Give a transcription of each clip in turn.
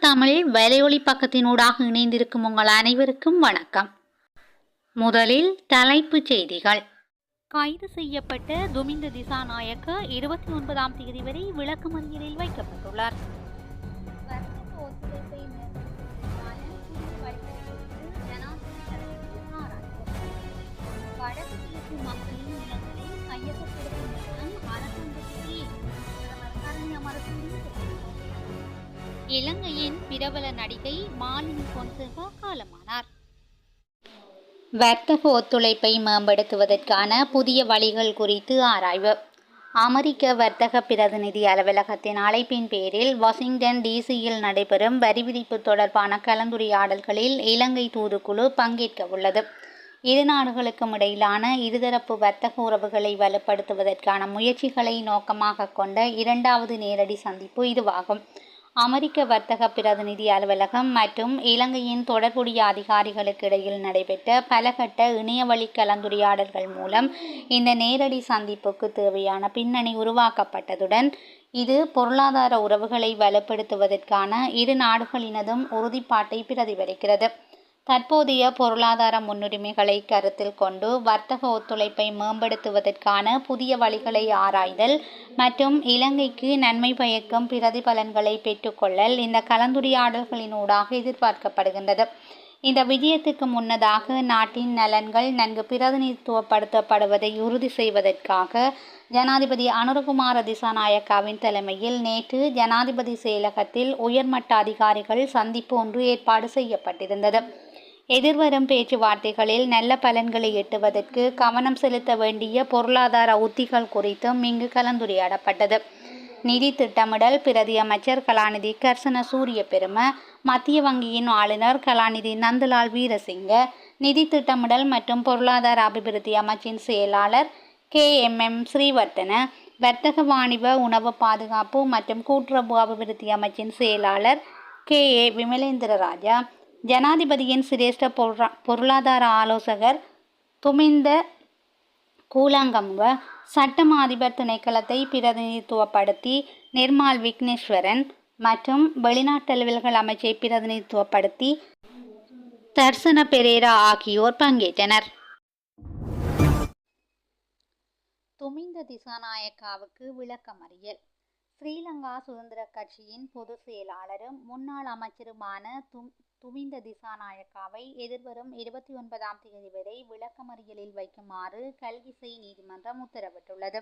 தமிழ் வலையொலி பக்கத்தினூடாக இணைந்திருக்கும் உங்கள் அனைவருக்கும் வணக்கம். முதலில் தலைப்புச் செய்திகள். கைது செய்யப்பட்ட துமிந்த திசாநாயக்க இருபத்தி ஒன்பதாம் தேதி வரை விளக்கமறியலில் வைக்கப்பட்டுள்ளார். ஒத்துழைப்பை மேம்படுத்துவதற்கான இலங்கையின் பிரபல நடிகை மாலினி பொன்சேகா காலமானார். வர்த்தக ஒத்துழைப்பை மேம்படுத்துவதற்கான புதிய வழிகள் குறித்து ஆராய்வு. அமெரிக்க வர்த்தக பிரதிநிதி அலுவலகத்தின் அழைப்பின் பேரில் வாஷிங்டன் டிசியில் நடைபெறும் வரி விதிப்பு தொடர்பான கலந்துரையாடல்களில் இலங்கை தூதுக்குழு பங்கேற்க உள்ளது. இரு நாடுகளுக்கும் இடையிலான இருதரப்பு வர்த்தக உறவுகளை வலுப்படுத்துவதற்கான முயற்சிகளை நோக்கமாக கொண்ட இரண்டாவது நேரடி சந்திப்பு இதுவாகும். அமெரிக்க வர்த்தக பிரதிநிதி அலுவலகம் மற்றும் இலங்கையின் தொடர்புடைய அதிகாரிகளுக்கு இடையில் நடைபெற்ற பலகட்ட இணையவழி கலந்துரையாடல்கள் மூலம் இந்த நேரடி சந்திப்புக்கு தேவையான பின்னணி உருவாக்கப்பட்டதுடன் இது பொருளாதார உறவுகளை வலுப்படுத்துவதற்கான இரு நாடுகளினதும் உறுதிப்பாட்டை பிரதிபலிக்கிறது. தற்போதைய பொருளாதார முன்னுரிமைகளை கருத்தில் கொண்டு வர்த்தக ஒத்துழைப்பை மேம்படுத்துவதற்கான புதிய வழிகளை ஆராய்தல் மற்றும் இலங்கைக்கு நன்மை பயக்கும் பிரதிபலன்களை பெற்றுக்கொள்ளல் இந்த கலந்துரையாடல்களினூடாக எதிர்பார்க்கப்படுகின்றது. இந்த விஜயத்துக்கு முன்னதாக நாட்டின் நலன்கள் நன்கு பிரதிநிதித்துவப்படுத்தப்படுவதை உறுதி செய்வதற்காக ஜனாதிபதி அனுரகுமார திசாநாயக்காவின் தலைமையில் நேற்று ஜனாதிபதி செயலகத்தில் உயர்மட்ட அதிகாரிகள் சந்திப்பு ஒன்று ஏற்பாடு செய்யப்பட்டிருந்தது. எதிர்வரும் பேச்சுவார்த்தைகளில் நல்ல பலன்களை எட்டுவதற்கு கவனம் செலுத்த வேண்டிய பொருளாதார உத்திகள் குறித்தும் இங்கு கலந்துரையாடப்பட்டது. நிதி திட்டமிடல் பிரதி அமைச்சர் கலாநிதி கர்சன சூரிய பெரும மத்திய வங்கியின் ஆளுநர் கலாநிதி நந்தலால் வீரசிங்க நிதி திட்டமிடல் மற்றும் பொருளாதார அபிவிருத்தி அமைச்சின் செயலாளர் கே. எம். எம். ஸ்ரீவர்த்தன வர்த்தக வாணிப உணவு பாதுகாப்பு மற்றும் கூட்டுறவு அபிவிருத்தி அமைச்சின் செயலாளர் கே. ஏ. விமலேந்திர ராஜா ஜனாதிபதியின் சிரேஷ்ட பொருளா பொருளாதார ஆலோசகர் துமிந்த கூலங்கம்ப சட்டம் அதிபர் திணைக்களத்தை பிரதிநிதித்துவப்படுத்தி நிர்மால் விக்னேஸ்வரன் மற்றும் வெளிநாட்டலுவல்கள் அமைச்சை பிரதிநிதித்துவப்படுத்தி தர்சன பெரேரா ஆகியோர் பங்கேற்றனர். துமிந்த திசாநாயக்காவுக்கு விளக்கமறியல். ஸ்ரீலங்கா சுதந்திர கட்சியின் பொதுச் செயலாளரும் முன்னாள் அமைச்சருமான தும் துமிந்த திசாநாயக்காவை எதிர்வரும் இருபத்தி ஒன்பதாம் தேதி வரை விளக்கமறியலில் வைக்குமாறு கல்கிசை நீதிமன்றம் உத்தரவிட்டுள்ளது.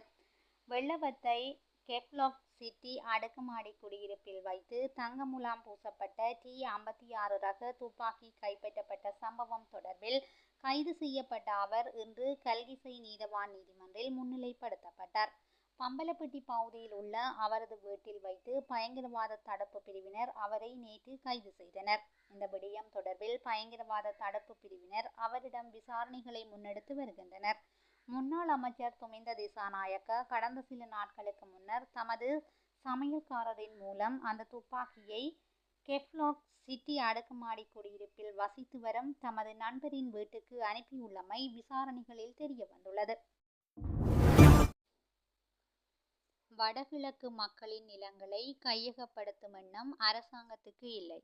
வெள்ளவத்தை கெப்லாக் சிட்டி அடுக்குமாடி குடியிருப்பில் வைத்து தங்க முலாம் பூசப்பட்ட டி ஐம்பத்தி ஆறு ரக துப்பாக்கி கைப்பற்றப்பட்ட சம்பவம் தொடர்பில் கைது செய்யப்பட்ட அவர் இன்று கல்கிசை நீதவான் நீதிமன்றில் முன்னிலைப்படுத்தப்பட்டார். பம்பலப்பட்டி பகுதியில் உள்ள அவரது வீட்டில் வைத்து பயங்கரவாத தடுப்பு பிரிவினர் அவரை நேற்று கைது செய்தனர். இந்த விடயம் தொடர்பில் பயங்கரவாத தடுப்பு பிரிவினர் அவரிடம் விசாரணைகளை முன்னெடுத்து வருகின்றனர். முன்னாள் அமைச்சர் துமிந்த திசாநாயக்க கடந்த சில நாட்களுக்கு முன்னர் தமது சமையல்காரரின் மூலம் அந்த துப்பாக்கியை கெஃப்லாக் சிட்டி அடுக்குமாடி குடியிருப்பில் வசித்து வரும் தமது நண்பரின் வீட்டுக்கு அனுப்பியுள்ளமை விசாரணைகளில் தெரிய வந்துள்ளது வடகிழக்கு மக்களின் நிலங்களை கையகப்படுத்தும் எண்ணம் அரசாங்கத்துக்கு இல்லை.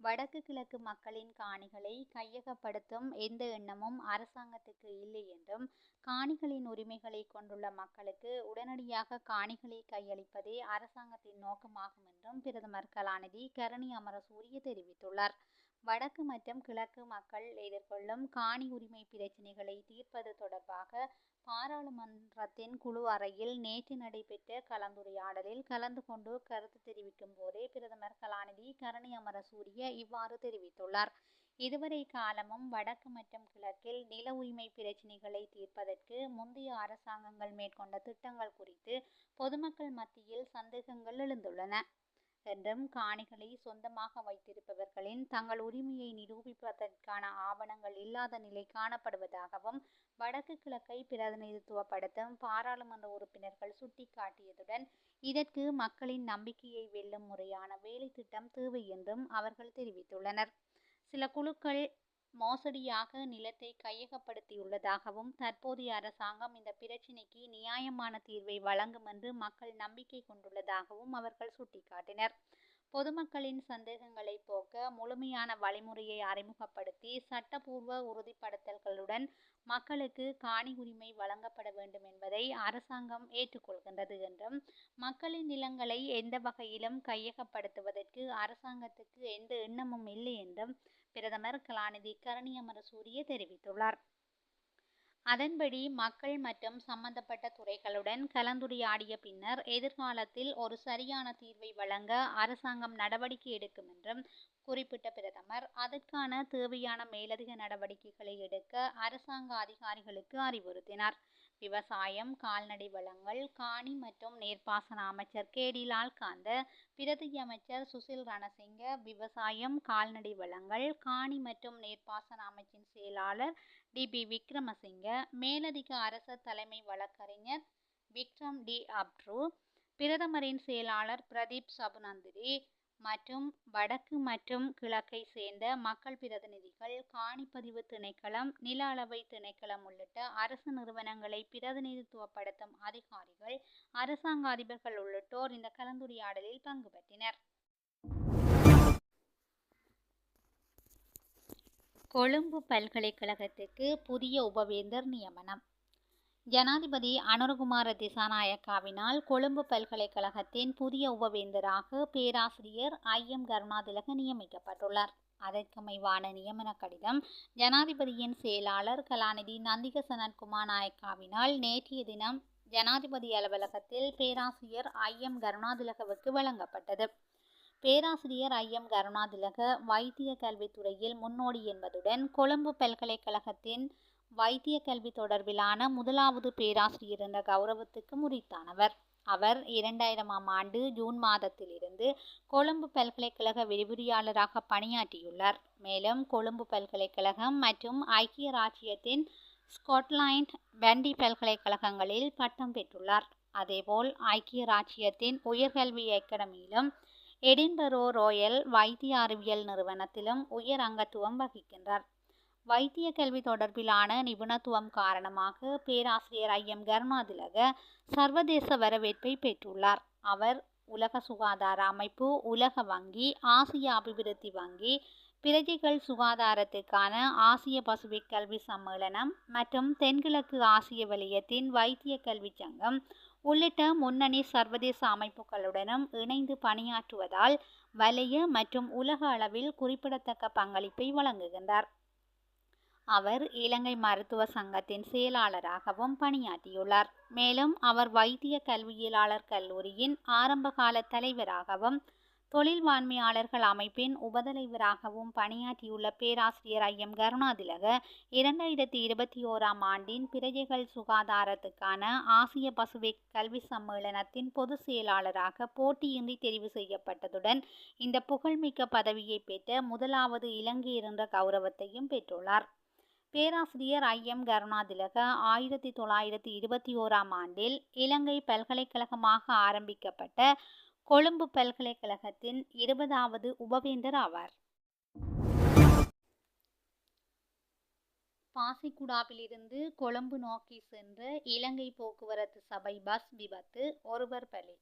வடக்கு கிழக்கு மக்களின் காணிகளை கையகப்படுத்தும் எந்த எண்ணமும் அரசாங்கத்துக்கு இல்லை என்றும் காணிகளின் உரிமைகளை கொண்டுள்ள மக்களுக்கு உடனடியாக காணிகளை கையளிப்பதே அரசாங்கத்தின் நோக்கமாகும் என்றும் பிரதமர் கலாநிதி கரணி அமரசூரிய தெரிவித்துள்ளார். வடக்கு மற்றும் கிழக்கு மக்கள் எதிர்கொள்ளும் காணி உரிமை பிரச்சினைகளை தீர்ப்பது தொடர்பாக பாராளுமன்றத்தின் குழு அறையில் நேற்று நடைபெற்ற கலந்துரையாடலில் கலந்து கொண்டு கருத்து தெரிவிக்கும் போதே பிரதமர் கலாநிதி கரணி அமரசூரிய இவ்வாறு தெரிவித்துள்ளார். இதுவரை காலமும் வடக்கு மற்றும் கிழக்கில் நில உரிமை பிரச்சினைகளை தீர்ப்பதற்கு முந்தைய அரசாங்கங்கள் மேற்கொண்ட திட்டங்கள் குறித்து பொதுமக்கள் மத்தியில் சந்தேகங்கள் எழுந்துள்ளன. என்றும் காணிகளை சொந்தமாக வைத்திருப்பவர்களின் தங்கள் உரிமையை நிரூபிப்பதற்கான ஆவணங்கள் இல்லாத நிலை காணப்படுவதாகவும் வடக்கு கிழக்கை பிரதிநிதித்துவப்படுத்தும் பாராளுமன்ற உறுப்பினர்கள் சுட்டிக்காட்டியதுடன் இதற்கு மக்களின் நம்பிக்கையை வெல்லும் முறையான வேலை திட்டம் தேவை என்றும் அவர்கள் தெரிவித்துள்ளனர். சில குழுக்கள் மோசடியாக நிலத்தை கையகப்படுத்தியுள்ளதாகவும் தற்போதைய அரசாங்கம் இந்த பிரச்சினைக்கு நியாயமான தீர்வை வழங்கும் என்று மக்கள் நம்பிக்கை கொண்டுள்ளதாகவும் அவர்கள் சுட்டிக்காட்டினர். பொதுமக்களின் சந்தேகங்களை போக்க முழுமையான வழிமுறையை அறிமுகப்படுத்தி சட்டபூர்வ உறுதிப்படுத்தல்களுடன் மக்களுக்கு காணி உரிமை வழங்கப்பட வேண்டும் என்பதை அரசாங்கம் ஏற்றுக்கொள்கின்றது என்றும் மக்களின் நிலங்களை எந்த வகையிலும் கையகப்படுத்துவதற்கு அரசாங்கத்துக்கு எந்த எண்ணமும் இல்லை என்றும் பிரதமர் கலாநிதி கருணியமரசூரிய தெரிவித்துள்ளார். அதன்படி மக்கள் மற்றும் சம்பந்தப்பட்ட துறைகளுடன் கலந்துரையாடிய பின்னர் எதிர்காலத்தில் ஒரு சரியான தீர்வை வழங்க அரசாங்கம் நடவடிக்கை எடுக்கும் என்றும் குறிப்பிட்ட பிரதமர் அதற்கான தேவையான மேலதிக நடவடிக்கைகளை எடுக்க அரசாங்க அதிகாரிகளுக்கு அறிவுறுத்தினார். விவசாயம் கால்நடை வளங்கள் காணி மற்றும் நீர்ப்பாசன அமைச்சர் கேடி லால்காந்த பிரதி அமைச்சர் சுசில் ரணசிங்க விவசாயம் கால்நடை வளங்கள் காணி மற்றும் நீர்ப்பாசன அமைச்சின் செயலாளர் டி. பி. விக்ரமசிங்க மேலதிக அரச தலைமை வழக்கறிஞர் விக்ரம் டி. அப்ரு பிரதமரின் செயலாளர் பிரதீப் சபுநந்திரி மற்றும் வடக்கு மற்றும் கிழக்கை சேர்ந்த மக்கள் பிரதிநிதிகள் காணிப்பதிவு திணைக்களம் நில அளவை திணைக்களம் உள்ளிட்ட அரசு நிறுவனங்களை பிரதிநிதித்துவப்படுத்தும் அதிகாரிகள் அரசாங்க அதிபர்கள் உள்ளிட்டோர் இந்த கலந்துரையாடலில் பங்கு பெற்றனர். கொழும்பு பல்கலைக்கழகத்துக்கு புதிய உபவேந்தர் நியமனம். ஜனாதிபதி அனுரகுமார திசாநாயக்காவினால் கொழும்பு பல்கலைக்கழகத்தின் புதிய உபவேந்தராக பேராசிரியர் ஐ. எம். கருணாதிலக நியமிக்கப்பட்டுள்ளார். அதற்கமைவான நியமன கடிதம் ஜனாதிபதியின் செயலாளர் கலாநிதி நந்திக சனத்குமார் நாயக்காவினால் நேற்றைய தினம் ஜனாதிபதி அலுவலகத்தில் பேராசிரியர் ஐ. எம். கருணாதிலகவுக்கு வழங்கப்பட்டது. பேராசிரியர் ஐ. எம். கருணாதிலக வைத்திய கல்வித்துறையில் முன்னோடி என்பதுடன் கொழும்பு பல்கலைக்கழகத்தின் வைத்திய கல்வி தொடர்பிலான முதலாவது பேராசிரியர் என்ற கௌரவத்துக்கு முறித்தானவர். அவர் இரண்டாயிரமாம் ஆண்டு ஜூன் மாதத்திலிருந்து கொழும்பு பல்கலைக்கழக விரிவுரையாளராக பணியாற்றியுள்ளார். மேலும் கொழும்பு பல்கலைக்கழகம் மற்றும் ஐக்கிய ராச்சியத்தின் ஸ்காட்லாண்ட் பண்டி பல்கலைக்கழகங்களில் பட்டம் பெற்றுள்ளார். அதேபோல் ஐக்கிய ராச்சியத்தின் உயர்கல்வி அகாடமியிலும் எடின்பரோ ரோயல் வைத்திய அறிவியல் நிறுவனத்திலும் உயர் அங்கத்துவம் வகிக்கின்றார். வைத்திய கல்வி தொடர்பிலான நிபுணத்துவம் காரணமாக பேராசிரியர் ஐ. எம். கருணாதிலக சர்வதேச வரவேற்பை பெற்றுள்ளார். அவர் உலக சுகாதார அமைப்பு உலக வங்கி ஆசிய அபிவிருத்தி வங்கி பிரஜைகள் சுகாதாரத்துக்கான ஆசிய பசிபிக் கல்வி சம்மேளனம் மற்றும் தென்கிழக்கு ஆசிய வலயத்தின் வைத்திய கல்வி சங்கம் உள்ளிட்ட முன்னணி சர்வதேச அமைப்புகளுடனும் இணைந்து பணியாற்றுவதால் வலய மற்றும் உலக அளவில் குறிப்பிடத்தக்க பங்களிப்பை வழங்குகின்றார். அவர் இலங்கை மருத்துவ சங்கத்தின் செயலாளராகவும் பணியாற்றியுள்ளார். மேலும் அவர் வைத்திய கல்வியலாளர் கல்லூரியின் ஆரம்பகால தலைவராகவும் தொழில்வான்மையாளர்கள் அமைப்பின் உபதலைவராகவும் பணியாற்றியுள்ள பேராசிரியர் ஐ. எம். கருணாதிலக இரண்டாயிரத்தி இருபத்தி ஓராம் ஆண்டின் பிரஜைகள் சுகாதாரத்துக்கான ஆசிய பசுபிக் கல்வி சம்மேளனத்தின் பொதுச் செயலாளராக போட்டியின்றி தெரிவு செய்யப்பட்டதுடன் இந்த புகழ்மிக்க பதவியை பெற்ற முதலாவது இலங்கை என்ற கௌரவத்தையும் பெற்றுள்ளார். பேராசிரியர் ஐ. எம். கருணாதிலக ஆயிரத்தி தொள்ளாயிரத்தி இருபத்தி ஓராம் ஆண்டில் இலங்கை பல்கலைக்கழகமாக ஆரம்பிக்கப்பட்ட கொழும்பு பல்கலைக்கழகத்தின் இருபதாவது உபவேந்தர் ஆவார். பாசிக்குடாவிலிருந்து கொழும்பு நோக்கி சென்ற இலங்கை போக்குவரத்து சபை பஸ் விபத்து ஒருவர் பலி.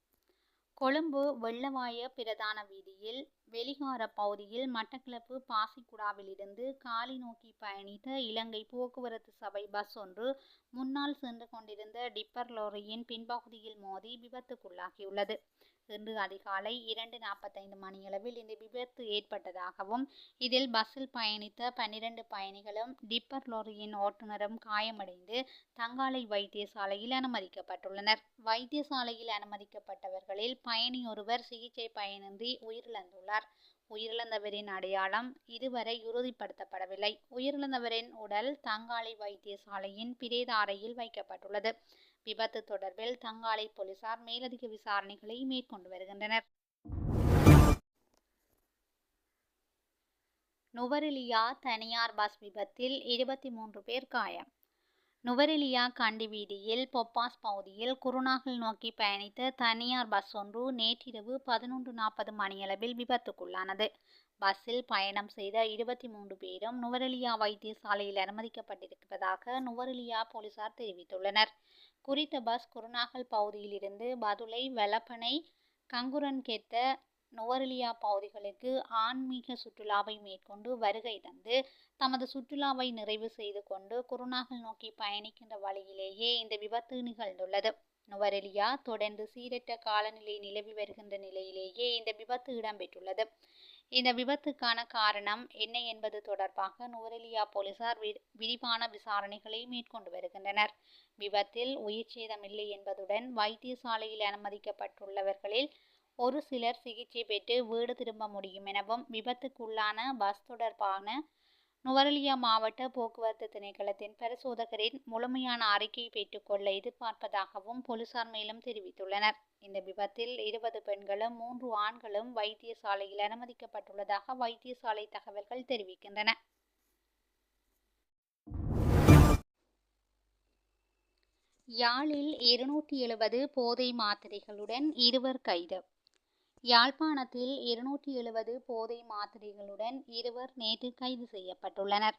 கொழும்பு வெள்ளவாய பிரதான வீதியில் வெளிகார பகுதியில் மட்டக்களப்பு பாசிக்குடாவிலிருந்து காலி நோக்கி பயணித்த இலங்கை போக்குவரத்து சபை பஸ் ஒன்று முன்னால் சென்று கொண்டிருந்த டிப்பர் லோரியின் பின்பகுதியில் மோதி விபத்துக்குள்ளாகியுள்ளது. இன்று அதிகாலை இரண்டு நாற்பத்தைந்து மணியளவில் இந்த விபத்து ஏற்பட்டதாகவும் இதில் பஸ்ஸில் பயணித்த பன்னிரண்டு பயணிகளும் டிப்பர் லோரியின் ஓட்டுநரும் காயமடைந்து தங்காலை வைத்தியசாலையில் அனுமதிக்கப்பட்டுள்ளனர். வைத்தியசாலையில் அனுமதிக்கப்பட்டவர்களில் பயணி ஒருவர் சிகிச்சை பயனின்றி உயிரிழந்துள்ளார். உயிரிழந்தவரின் அடையாளம் இதுவரை உறுதிப்படுத்தப்படவில்லை. உயிரிழந்தவரின் உடல் தங்காலை வைத்தியசாலையின் பிரேத அறையில் வைக்கப்பட்டுள்ளது. விபத்து தொடர்பில் தங்காலை போலீசார் மேலதிக விசாரணைகளை மேற்கொண்டு வருகின்றனர். நுவரெலியா தனியார் பஸ் விபத்தில் இருபத்தி மூன்று பேர் காயம். நுவரெலியா கண்டி வீதியில் பொப்பாஸ் பகுதியில் குருநாகல் நோக்கி பயணித்த தனியார் பஸ் ஒன்று நேற்றிரவு பதினொன்று நாற்பது மணியளவில் விபத்துக்குள்ளானது. பஸ்ஸில் பயணம் செய்த இருபத்தி மூன்று பேரும் நுவரெலியா வைத்தியசாலையில் அனுமதிக்கப்பட்டிருப்பதாக நுவரெலியா போலீசார் தெரிவித்துள்ளனர். குறித்த பஸ் குருநாகல் பகுதியிலிருந்து பதுளை வெலப்பனை கங்குரன்கெத்த நுவரெலியா பகுதிகளுக்கு ஆன்மீக சுற்றுலாவை மேற்கொண்டு வருகை தந்து தமது சுற்றுலாவை நிறைவு செய்து கொண்டு குருநாகல் நோக்கி பயணிக்கின்ற வழியிலேயே இந்த விபத்து நிகழ்ந்துள்ளது. நுவரெலியா தொடர்ந்து சீரற்ற காலநிலை நிலவி வருகின்ற நிலையிலேயே இந்த விபத்து இடம்பெற்றுள்ளது. இந்த விபத்துக்கான காரணம் என்ன என்பது தொடர்பாக நூரெலியா போலீசார் விரிவான விசாரணைகளை மேற்கொண்டு வருகின்றனர். விபத்தில் உயிர் சேதம் இல்லை என்பதுடன் வைத்தியசாலையில் அனுமதிக்கப்பட்டுள்ளவர்களில் ஒரு சிலர் சிகிச்சை பெற்று வீடு திரும்ப முடியும் எனவும் விபத்துக்குள்ளான பஸ் தொடர்பான நுவரலியா மாவட்ட போக்குவரத்து திணைக்களத்தின் பரிசோதகரின் முழுமையான அறிக்கையை பெற்றுக்கொள்ள எதிர்பார்ப்பதாகவும் போலீசார் மேலும் தெரிவித்துள்ளனர். இந்த விபத்தில் இருபது பெண்களும் மூன்று ஆண்களும் வைத்தியசாலையில் அனுமதிக்கப்பட்டுள்ளதாக வைத்தியசாலை தகவல்கள் தெரிவிக்கின்றன. யாழில் இருநூற்றி எழுபது போதை மாத்திரைகளுடன் இருவர் கைது. யாழ்ப்பாணத்தில் இருநூற்றி எழுபது போதை மாத்திரைகளுடன் இருவர் நேற்று கைது செய்யப்பட்டுள்ளனர்.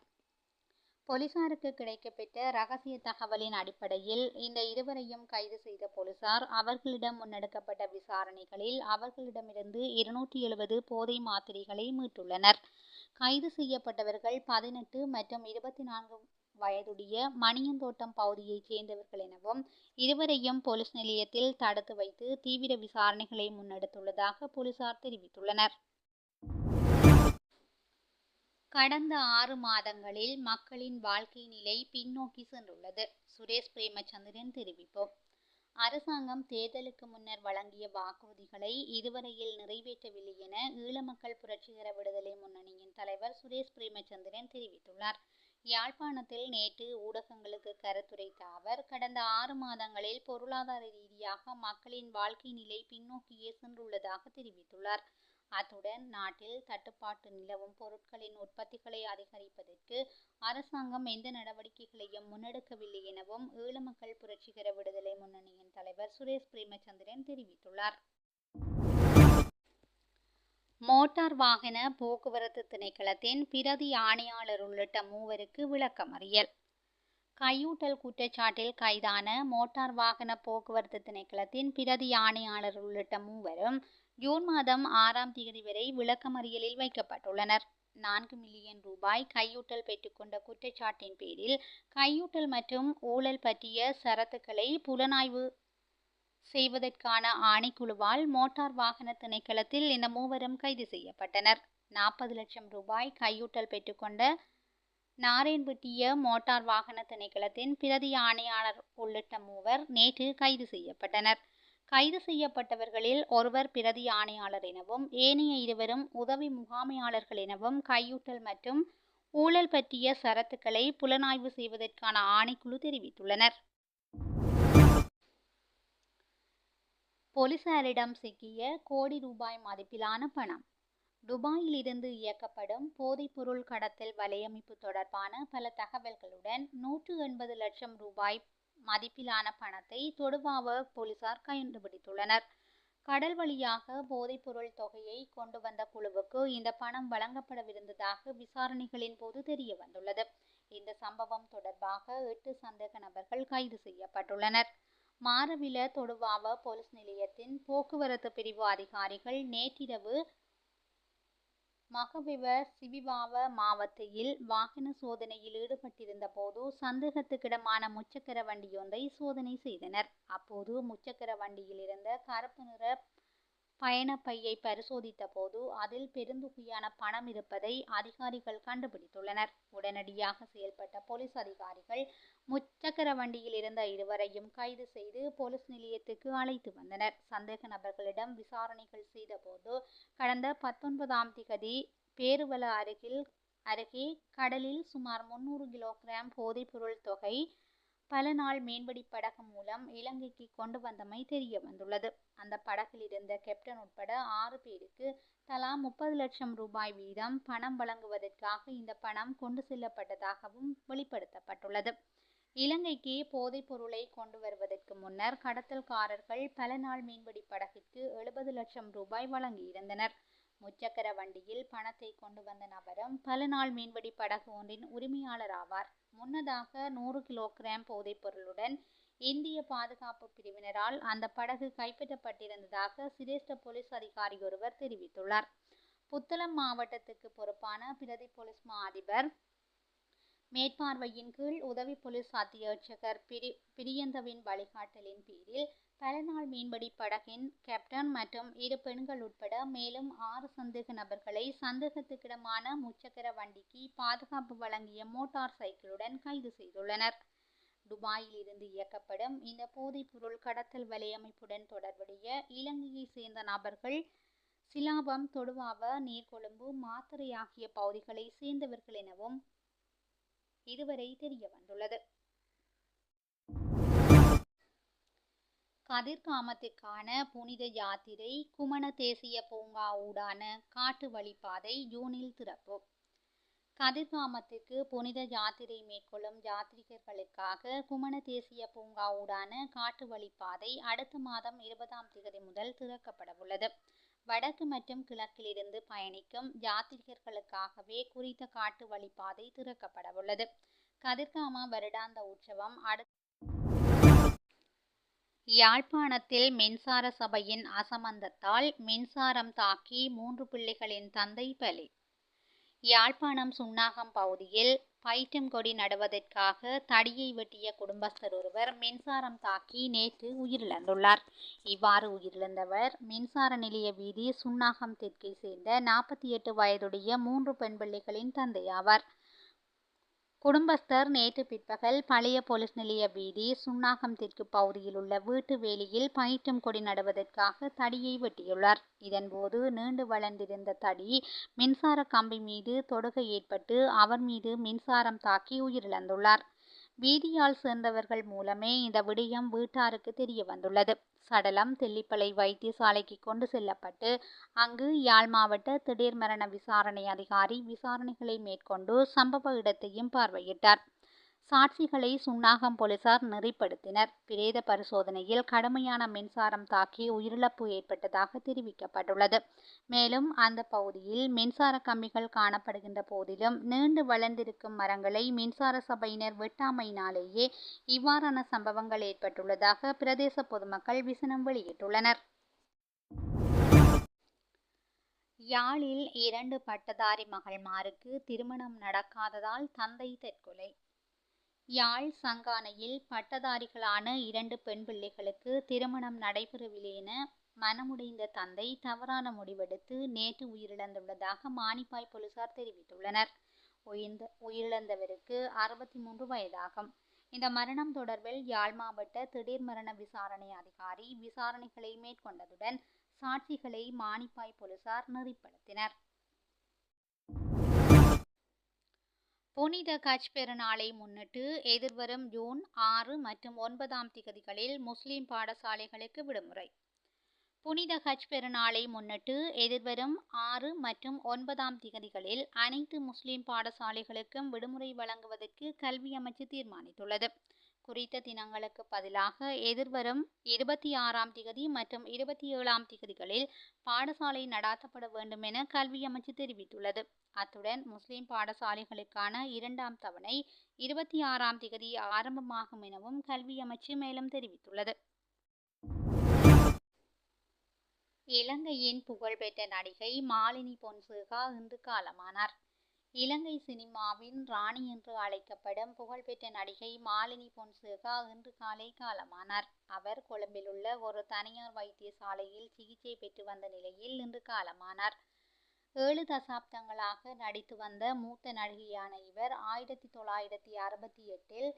போலீசாருக்கு கிடைக்கப்பெற்ற ரகசிய தகவலின் அடிப்படையில் இந்த இருவரையும் கைது செய்த போலீசார் அவர்களிடம் முன்னெடுக்கப்பட்ட விசாரணைகளில் அவர்களிடமிருந்து இருநூற்றி எழுபது போதை மாத்திரைகளை மீட்டுள்ளனர். கைது செய்யப்பட்டவர்கள் பதினெட்டு மற்றும் இருபத்தி நான்கு வயதுடைய மணியந்தோட்டம் பகுதியைச் சேர்ந்தவர்கள் எனவும் இருவரையும் போலீஸ் நிலையத்தில் தடுத்து வைத்து தீவிர விசாரணைகளை முன்னெடுத்துள்ளதாக போலீசார் தெரிவித்துள்ளனர். கடந்த ஆறு மாதங்களில் மக்களின் வாழ்க்கை நிலை பின்னோக்கி சென்றுள்ளது சுரேஷ் பிரேமச்சந்திரன் தெரிவிப்போம் அரசாங்கம் தேர்தலுக்கு முன்னர் வழங்கிய வாக்குறுதிகளை இதுவரையில் நிறைவேற்றவில்லை என ஈழமக்கள் புரட்சிகர விடுதலை முன்னணியின் தலைவர் சுரேஷ் பிரேமச்சந்திரன் தெரிவித்துள்ளார். யாழ்ப்பாணத்தில் நேற்று ஊடகங்களுக்கு கருத்துரைத்த அவர் கடந்த ஆறு மாதங்களில் பொருளாதார ரீதியாக மக்களின் வாழ்க்கை நிலை பின்னோக்கியே சென்றுள்ளதாக தெரிவித்துள்ளார். அத்துடன் நாட்டில் தட்டுப்பாட்டு நிலவும் பொருட்களின் உற்பத்திகளை அதிகரிப்பதற்கு அரசாங்கம் எந்த நடவடிக்கைகளையும் முன்னெடுக்கவில்லை எனவும் ஈழமக்கள் புரட்சிகர விடுதலை முன்னணியின் தலைவர் சுரேஷ் பிரேமச்சந்திரன் தெரிவித்துள்ளார். மோட்டார் வாகன போக்குவரத்து திணைக்களத்தின் பிரதி ஆணையாளர் உள்ளிட்ட மூவருக்கு விளக்கமறியல். கையூட்டல் குற்றச்சாட்டில் கைதான மோட்டார் வாகன போக்குவரத்து திணைக்களத்தின் பிரதி ஆணையாளர் உள்ளிட்ட மூவரும் ஜூன் மாதம் ஆறாம் தேதி வரை விளக்கமறியலில் வைக்கப்பட்டுள்ளனர். நான்கு மில்லியன் ரூபாய் கையூட்டல் பெற்றுக்கொண்ட குற்றச்சாட்டின் பேரில் கையூட்டல் மற்றும் ஊழல் பற்றிய சரத்துக்களை புலனாய்வு செய்வதற்கான ஆணைக்குழுவால் மோட்டார் வாகன திணைக்களத்தில் இந்த மூவரும் கைது செய்யப்பட்டனர். நாற்பது லட்சம் ரூபாய் கையூட்டல் பெற்றுக்கொண்ட நாராயண்பட்டிய மோட்டார் வாகன திணைக்களத்தின் பிரதி ஆணையாளர் உள்ளிட்ட மூவர் நேற்று கைது செய்யப்பட்டனர். கைது செய்யப்பட்டவர்களில் ஒருவர் பிரதி ஆணையாளர் எனவும் ஏனைய இருவரும் உதவி முகாமையாளர்கள் எனவும் கையூட்டல் மற்றும் ஊழல் பற்றிய சரத்துக்களை புலனாய்வு செய்வதற்கான ஆணைக்குழு தெரிவித்துள்ளனர். போலீசாரிடம் சிக்கிய கோடி ரூபாய் மதிப்பிலான பணம். துபாயில் இருந்து இயக்கப்படும் போதைப்பொருள் கடத்தல் வலையமைப்பு தொடர்பான பல தகவல்களுடன் நூற்று எண்பது லட்சம் ரூபாய் மதிப்பிலான பணத்தை தொடுவாவ போலீசார் கண்டுபிடித்துள்ளனர் கடல் வழியாக போதைப்பொருள் தொகையை கொண்டு வந்த குழுவுக்கு இந்த பணம் வழங்கப்படவிருந்ததாக விசாரணைகளின் போது தெரிய வந்துள்ளது. இந்த சம்பவம் தொடர்பாக எட்டு சந்தேக நபர்கள் கைது செய்யப்பட்டுள்ளனர். மாரவில தொடுவாவ போலீஸ் நிலையத்தின் போக்குவரத்து பிரிவு அதிகாரிகள் நேற்றிரவு மகவிவ சிவிவாவ மாவட்டத்தில் வாகன சோதனையில் ஈடுபட்டிருந்த போது சந்தேகத்துக்கிடமான முச்சக்கர வண்டியொன்றை சோதனை செய்தனர். அப்போது முச்சக்கர வண்டியில் இருந்த கருப்பு நிற பயணப்பையை பரிசோதித்த போது அதில் பெருந்தொகையான பணம் இருப்பதை அதிகாரிகள் கண்டுபிடித்துள்ளனர். உடனடியாக செயல்பட்ட போலீஸ் அதிகாரிகள் முச்சக்கர வண்டியில் இருந்த இருவரையும் கைது செய்து போலீஸ் நிலையத்துக்கு அழைத்து வந்தனர். சந்தேக நபர்களிடம் விசாரணைகள் செய்தபோது கடந்த பத்தொன்பதாம் திகதி பேருவல அருகில் அருகே கடலில் சுமார் முன்னூறு கிலோகிராம் போதைப்பொருள் தொகை பல நாள் மீன்பிடி படகு மூலம் இலங்கைக்கு கொண்டு வந்தமை தெரிய வந்துள்ளது. அந்த படகில் இருந்த கேப்டன் உட்பட ஆறு பேருக்கு தலா முப்பது லட்சம் ரூபாய் வீதம் பணம் வழங்குவதற்காக இந்த பணம் கொண்டு செல்லப்பட்டதாகவும் வெளிப்படுத்தப்பட்டுள்ளது. இலங்கைக்கு போதைப் பொருளை கொண்டு வருவதற்கு முன்னர் கடத்தல்காரர்கள் பல நாள் மீன்பிடி படகிற்கு எழுபது லட்சம் ரூபாய் வழங்கியிருந்தனர். முச்சக்கர வண்டியில் பணத்தை கொண்டு வந்த நபரும் பல நாள் மீன்பிடி படகு ஒன்றின் உரிமையாளர் ஆவார். முன்னதாக நூறு கிலோகிராம் போதைப் பொருளுடன் இந்திய பாதுகாப்பு பிரிவினரால் அந்த படகு கைப்பற்றப்பட்டிருந்ததாக சிரேஷ்ட போலீஸ் அதிகாரி ஒருவர் தெரிவித்துள்ளார். புத்தளம் மாவட்டத்துக்கு பொறுப்பான பிரதி போலீஸ் மா அதிபர் மேற்பார்வையின் கீழ் உதவி போலீஸ் அத்தியட்சகர் பிரி பிரியந்தவின் வழிகாட்டலின் பேரில் பல நாள் மீன்பிடி படகின் கேப்டன் மற்றும் இரு பெண்கள் உட்பட மேலும் ஆறு சந்தேக நபர்களை சந்தேகத்துக்கிடமான முச்சக்கர வண்டிக்கு பாதுகாப்பு வழங்கிய மோட்டார் சைக்கிளுடன் கைது செய்துள்ளனர். துபாயில் இருந்து இயக்கப்படும் இந்த போதைப்பொருள் கடத்தல் வலையமைப்புடன் தொடர்புடைய இலங்கையை சேர்ந்த நபர்கள் சிலாபம் தொடுவாவ நீர்கொழும்பு மாத்தறை ஆகிய பகுதிகளை சேர்ந்தவர்கள் எனவும் இதுவரை தெரிய வந்துள்ளது கதிர்காமத்திற்கான புனித யாத்திரை குமண தேசிய பூங்கா ஊடான காட்டு வழிபாதை ஜூனில் திறப்பு. கதிர்காமத்திற்கு புனித யாத்திரை மேற்கொள்ளும் யாத்ரிகர்களுக்காக குமண தேசிய பூங்கா ஊடான காட்டு வழிப்பாதை அடுத்த மாதம் இருபதாம் தேதி முதல் திறக்கப்படவுள்ளது. வடக்கு மற்றும் கிழக்கிலிருந்து பயணிக்கும் யாத்ரிகர்களுக்காகவே குறித்த காட்டு வழிப்பாதை திறக்கப்படவுள்ளது. கதிர்காம வருடாந்த உற்சவம் அடுத்த யாழ்ப்பாணத்தில் மின்சார சபையின் அசமந்தத்தால் மின்சாரம் தாக்கி மூன்று பிள்ளைகளின் தந்தை பலி. யாழ்ப்பாணம் சுன்னாகம் பகுதியில் பயிற்றும் கொடி நடுவதற்காக தடியை வெட்டிய குடும்பஸ்தர் ஒருவர் மின்சாரம் தாக்கி நேற்று உயிரிழந்துள்ளார். இவ்வாறு உயிரிழந்தவர் மின்சார நிலைய வீதி சுன்னாகம் தெற்கை சேர்ந்த நாற்பத்தி எட்டு வயதுடைய மூன்று பெண் பிள்ளைகளின் தந்தையாவார் குடும்பஸ்தர் நேற்று பிற்பகல் பழைய போலீஸ் நிலைய வீதி சுன்னாகம் தெற்கு பகுதியில் உள்ள வீட்டு வேலியில் பயிற்றம் கொடி நடுவதற்காக தடியை வெட்டியுள்ளார். இதன்போது நீண்டு வளர்ந்திருந்த தடி மின்சார கம்பி மீது தொடுகை ஏற்பட்டு அவர் மீது மின்சாரம் தாக்கி உயிரிழந்துள்ளார். வீதியால் சேர்ந்தவர்கள் மூலமே இந்த விடயம் வீட்டாருக்கு தெரிய வந்துள்ளது சடலம் தெல்லிப்பளை வைத்தியசாலைக்கு கொண்டு செல்லப்பட்டு அங்கு யாழ் மாவட்ட திடீர் மரண விசாரணை அதிகாரி விசாரணைகளை மேற்கொண்டு சம்பவ இடத்தையும் பார்வையிட்டார். சாட்சிகளை சுன்னாகம் போலீசார் நெறிப்படுத்தினர். பிரேத பரிசோதனையில் கடுமையான மின்சாரம் தாக்கி உயிரிழப்பு ஏற்பட்டதாக தெரிவிக்கப்பட்டுள்ளது. மேலும் அந்த பகுதியில் மின்சார கம்பிகள் காணப்படுகின்ற போதிலும் நீண்டு வளர்ந்திருக்கும் மரங்களை மின்சார சபையினர் வெட்டாமையினாலேயே இவ்வாறான சம்பவங்கள் ஏற்பட்டுள்ளதாக பிரதேச பொதுமக்கள் விசனம் வெளியிட்டுள்ளனர். யாழில் இரண்டு பட்டதாரி மகள்மாருக்கு திருமணம் நடக்காததால் தந்தை தற்கொலை. யாழ் சங்கானையில் பட்டதாரிகளான இரண்டு பெண் பிள்ளைகளுக்கு திருமணம் நடைபெறவில்லை என மனமுடைந்த தந்தை தவறான முடிவெடுத்து நேற்று உயிரிழந்துள்ளதாக மானிப்பாய் போலீசார் தெரிவித்துள்ளனர். உயிர்ந்த உயிரிழந்தவருக்கு அறுபத்தி மூன்று வயதாகும். இந்த மரணம் தொடர்பில் யாழ் மாவட்ட திடீர் மரண விசாரணை அதிகாரி விசாரணைகளை மேற்கொண்டதுடன் சாட்சிகளை மானிப்பாய் போலீசார் நெறிப்படுத்தினர். புனித கட்ச் பெருநாளை முன்னிட்டு எதிர்வரும் ஜூன் ஆறு மற்றும் ஒன்பதாம் திகதிகளில் முஸ்லிம் பாடசாலைகளுக்கு விடுமுறை. புனித ஹஜ் பெருநாளை முன்னிட்டு எதிர்வரும் ஆறு மற்றும் ஒன்பதாம் திகதிகளில் அனைத்து முஸ்லிம் பாடசாலைகளுக்கும் விடுமுறை வழங்குவதற்கு கல்வி அமைச்சு தீர்மானித்துள்ளது. குறித்த தினங்களுக்கு பதிலாக எதிர்வரும் இருபத்தி ஆறாம் திகதி மற்றும் இருபத்தி ஏழாம் திகதிகளில் பாடசாலை நடாத்தப்பட வேண்டும் என கல்வி அமைச்சு தெரிவித்துள்ளது. அத்துடன் முஸ்லிம் பாடசாலைகளுக்கான இரண்டாம் தவணை இருபத்தி ஆறாம் திகதி ஆரம்பமாகும் எனவும் கல்வி அமைச்சு மேலும் தெரிவித்துள்ளது. இலங்கையின் புகழ்பெற்ற நடிகை மாலினி பொன்சேகா இன்று காலமானார். இலங்கை சினிமாவின் ராணி என்று அழைக்கப்படும் புகழ்பெற்ற நடிகை மாலினி பொன்சேகா இன்று காலை காலமானார். அவர் கொழும்பில் உள்ள ஒரு தனியார் வைத்தியசாலையில் சிகிச்சை பெற்று வந்த நிலையில் இன்று காலமானார். ஏழு தசாப்தங்களாக நடித்து வந்த மூத்த நடிகையான இவர் ஆயிரத்தி தொள்ளாயிரத்தி அறுபத்தி எட்டில்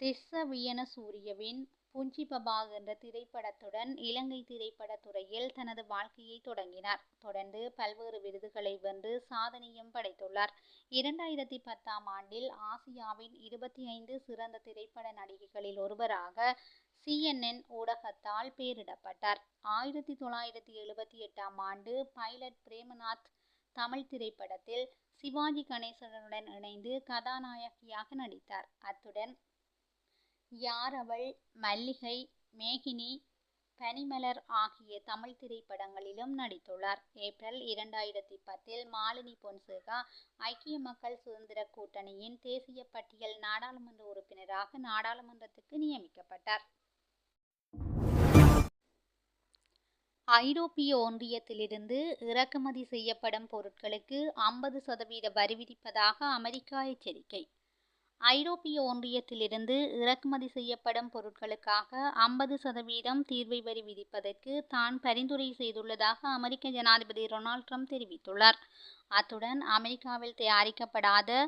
திஸ்ஸ வியன சூரியவின் புஞ்சி பபாக் என்ற திரைப்படத்துடன் இலங்கை திரைப்படத்துறையில் தனது வாழ்க்கையை தொடங்கினார். தொடர்ந்து பல்வேறு விருதுகளை வென்று சாதனையும் படைத்துள்ளார். இரண்டாயிரத்தி பத்தாம் ஆண்டில் ஆசியாவின் இருபத்தி ஐந்து சிறந்த திரைப்பட நடிகைகளில் ஒருவராக சிஎன்என் ஊடகத்தால் பெயரிடப்பட்டார். ஆயிரத்தி தொள்ளாயிரத்தி எழுபத்தி எட்டாம் ஆண்டு பைலட் பிரேமநாத் தமிழ் திரைப்படத்தில் சிவாஜி கணேசனுடன் இணைந்து கதாநாயகியாக நடித்தார். அத்துடன் யார் அவள் மல்லிகை மேகினி பனிமலர் ஆகிய தமிழ் திரைப்படங்களிலும் நடித்துள்ளார். ஏப்ரல் இரண்டாயிரத்தி பத்தில் மாலினி பொன்சேகா ஐக்கிய மக்கள் சுதந்திர கூட்டணியின் தேசிய பட்டியல் நாடாளுமன்ற உறுப்பினராக நாடாளுமன்றத்துக்கு நியமிக்கப்பட்டார். ஐரோப்பிய ஒன்றியத்திலிருந்து இறக்குமதி செய்யப்படும் பொருட்களுக்கு ஐம்பது சதவீத வரி விதிப்பதாக அமெரிக்கா எச்சரிக்கை. ஐரோப்பிய ஒன்றியத்திலிருந்து இறக்குமதி செய்யப்படும் பொருட்களுக்காக ஐம்பது சதவீதம் தீர்வை வரி விதிப்பதற்கு தான் பரிந்துரை செய்துள்ளதாக அமெரிக்க ஜனாதிபதி டொனால்ட் ட்ரம்ப் தெரிவித்துள்ளார். அத்துடன் அமெரிக்காவில் தயாரிக்கப்படாத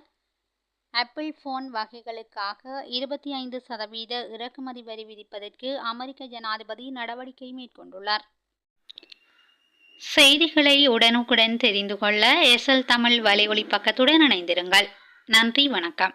ஆப்பிள் ஃபோன் வகைகளுக்காக இருபத்தி ஐந்து சதவீத இறக்குமதி வரி விதிப்பதற்கு அமெரிக்க ஜனாதிபதி நடவடிக்கை மேற்கொண்டுள்ளார். செய்திகளை உடனுக்குடன் தெரிந்து கொள்ள எஸ்எல் தமிழ் வலையொலி பக்கத்துடன் இணைந்திருங்கள். நன்றி வணக்கம்.